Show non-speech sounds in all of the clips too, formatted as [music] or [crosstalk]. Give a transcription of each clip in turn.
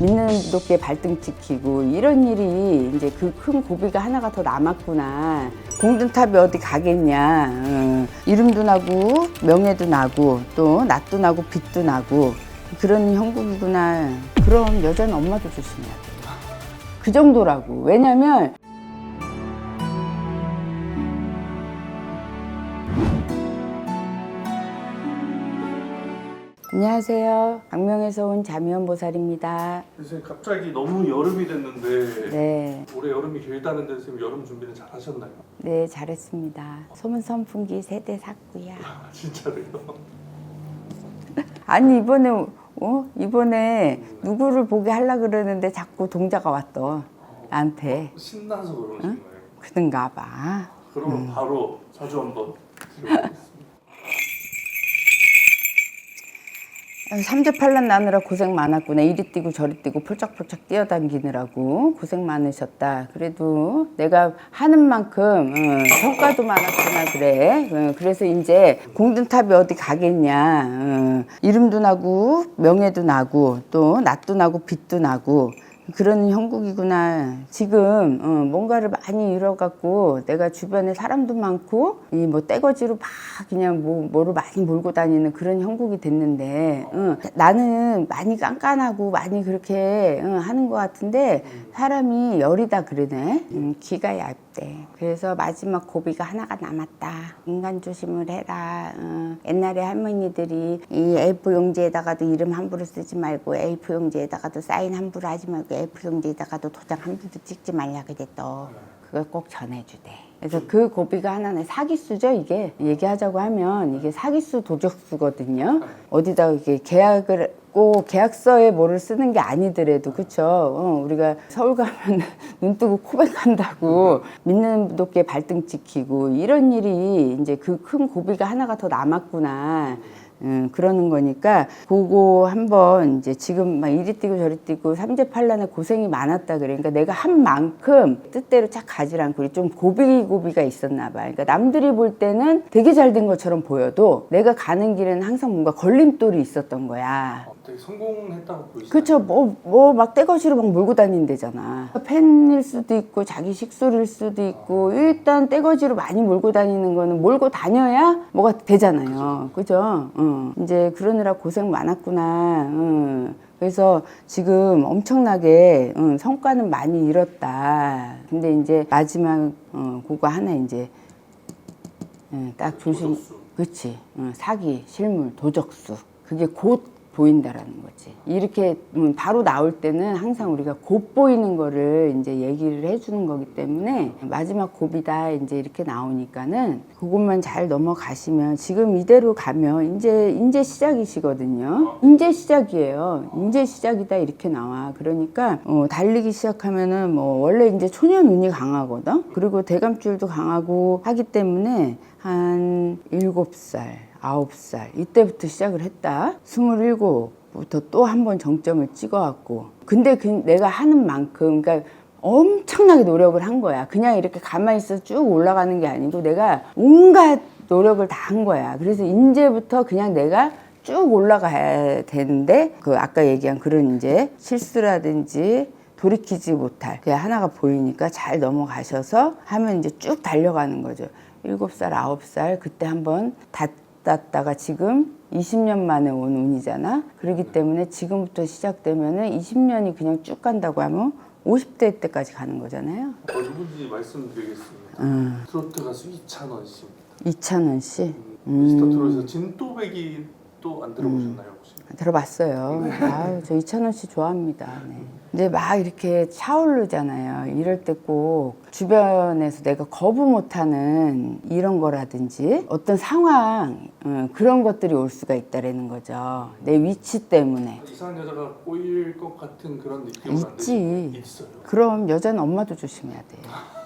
믿는 도끼에 발등 찍히고 이런 일이 이제 그 큰 고비가 하나가 더 남았구나. 공든탑이 어디 가겠냐. 어, 이름도 나고 명예도 나고 또 낯도 나고 빛도 나고 그런 형국이구나. 그럼 여자는 엄마도 돼. 그 정도라고. 왜냐면 안녕하세요. 강명에서 온 자미연 보살입니다. 선생님 갑자기 너무 여름이 됐는데 네, 올해 여름이 길다는데 선생님 여름 준비는 잘 하셨나요? 네 잘했습니다. 소문 선풍기 세 대 샀고요. 아, 진짜로요? [laughs] 아니 이번에 어 이번에 누구를 보게 하려 그러는데 자꾸 동자가 왔더 나한테 신나서 그러신 거예요? 그런가 봐. 그러면 바로 자주 한번 [laughs] 드려보겠습니다. 삼재팔란 나느라 고생 많았구나. 이리 뛰고 저리 뛰고 폴짝폴짝 뛰어다니느라고 고생 많으셨다. 그래도 내가 하는 만큼 어, 성과도 많았구나 그래. 어, 그래서 이제 공든탑이 어디 가겠냐. 어, 이름도 나고 명예도 나고 또 낯도 나고 빛도 나고 그런 형국이구나. 지금 어, 뭔가를 많이 잃어갖고 내가 주변에 사람도 많고 이 뭐 떼거지로 막 그냥 뭐 뭐를 많이 몰고 다니는 그런 형국이 됐는데 어, 나는 많이 깐깐하고 많이 그렇게 어, 하는 것 같은데 사람이 열이다 그러네. 음, 기가 얇대. 그래서 마지막 고비가 하나가 남았다. 인간 조심을 해라. 어, 옛날에 할머니들이 이 A4 용지에다가도 이름 함부로 쓰지 말고 A4 용지에다가도 사인 함부로 하지 말고 A4 용지에다가도 도장 함부로 찍지 말라 그랬더. 그걸 꼭 전해주대. 그래서 그 고비가 하나는 사기수죠, 이게. 얘기하자고 하면 이게 사기수 도적수거든요. 어디다 이게 계약을 꼭 계약서에 뭐를 쓰는 게 아니더라도 그쵸 어, 우리가 서울 가면 [laughs] 눈 뜨고 코백한다고 믿는 도끼에 발등 찍히고 이런 일이 이제 그 큰 고비가 하나가 더 남았구나 음, 그러는 거니까 그거 한번 이제 지금 막 이리 뛰고 저리 뛰고 삼재팔란에 고생이 많았다 그래. 그러니까 내가 한 만큼 뜻대로 착 가지 않고 좀 고비 고비가 있었나 봐. 그러니까 남들이 볼 때는 되게 잘 된 것처럼 보여도 내가 가는 길에는 항상 뭔가 걸림돌이 있었던 거야. 어, 되게 성공했다고 보이시나요? 그쵸, 뭐, 뭐, 막 떼거지로 막 몰고 다닌대잖아. 팬일 수도 있고, 자기 식솔일 수도 있고, 일단 떼거지로 많이 몰고 다니는 거는 몰고 다녀야 뭐가 되잖아요. 그죠? 응. 이제 그러느라 고생 많았구나. 응. 그래서 지금 엄청나게 응, 성과는 많이 잃었다. 근데 이제 마지막, 어, 그거 하나 이제, 응, 딱 조심. 도적수. 그치. 응, 사기, 실물, 도적수. 그게 곧 보인다라는 거지. 이렇게 음, 바로 나올 때는 항상 우리가 곧 보이는 거를 이제 얘기를 해주는 거기 때문에 마지막 고비다 이제 이렇게 나오니까는 그것만 잘 넘어가시면 지금 이대로 가면 이제 이제 시작이시거든요. 이제 시작이에요. 이제 시작이다 이렇게 나와. 그러니까 어, 달리기 시작하면은 뭐 원래 이제 초년 운이 강하거든. 그리고 대감줄도 강하고 하기 때문에 한 일곱 살 아홉 살 이때부터 시작을 했다. 스물일곱부터 또 한 번 정점을 찍어왔고. 근데 그 내가 하는 만큼, 그러니까 엄청나게 노력을 한 거야. 그냥 이렇게 가만히 있어 쭉 올라가는 게 아니고 내가 온갖 노력을 다 한 거야. 그래서 이제부터 그냥 내가 쭉 올라가야 되는데 그 아까 얘기한 그런 이제 실수라든지 돌이키지 못할 그 하나가 보이니까 잘 넘어가셔서 하면 이제 쭉 달려가는 거죠. 일곱 살, 아홉 살 그때 한번 닫 았다가 지금 20년 만에 온 운이잖아. 그렇기 때문에 지금부터 시작되면은 20년이 그냥 쭉 간다고 하면 50대 때까지 가는 거잖아요. 어, 누군지 말씀드리겠습니다. 음. 트로트 가수 이찬원 씨입니다. 이찬원 씨 미스터 트롯에서 진또배기 또 안 들어보셨나요 혹시? 들어봤어요. 아유, 저 이찬원 씨 좋아합니다. 네. 근데 막 이렇게 차오르잖아요. 이럴 때 꼭 주변에서 내가 거부 못하는 이런 거라든지 어떤 상황 어, 그런 것들이 올 수가 있다라는 거죠. 내 위치 때문에. 이상한 여자가 꼬일 것 같은 그런 느낌은 안 있지. 있어요. 그럼 여자는 엄마도 조심해야 돼. [laughs]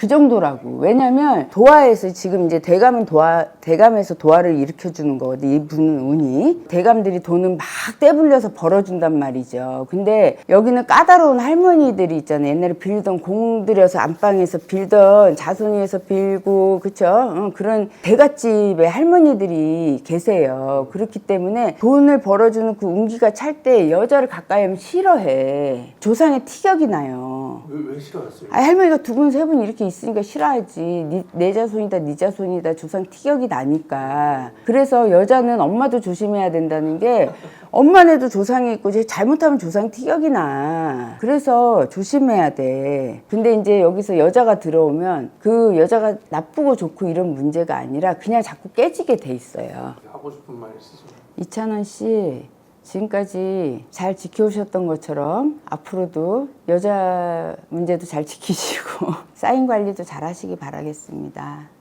그 정도라고. 왜냐면 도화에서 지금 이제 대감은 도화, 대감에서 도화를 일으켜 주는 거거든. 이분은 운이. 대감들이 돈은 막 떼불려서 벌어준단 말이죠. 근데 여기는 까다로운 할머니들이 있잖아요. 옛날에 빌던 공 들여서 안방에서 빌던 자손위에서 빌고, 그쵸? 어, 그런 대갓집의 할머니들이 계세요. 그렇기 때문에 돈을 벌어주는 그 운기가 찰 때 여자를 가까이 하면 싫어해. 조상의 티격이 나요. 왜, 왜 싫어했어요? 아, 할머니가 두 분, 세 분 이렇게 있으니까 싫어하지. 니, 내 자손이다, 네 자손이다. 조상 티격이 나니까. 그래서 여자는 엄마도 조심해야 된다는 게 엄마네도 조상이 있고 이제 잘못하면 조상 티격이 나. 그래서 조심해야 돼. 근데 이제 여기서 여자가 들어오면 그 여자가 나쁘고 좋고 이런 문제가 아니라 그냥 자꾸 깨지게 돼 있어요. 하고 싶은 말 있으세요? 이찬원 씨 지금까지 잘 지켜오셨던 것처럼 앞으로도 여자 문제도 잘 지키시고 [laughs] 사인 관리도 잘 하시기 바라겠습니다.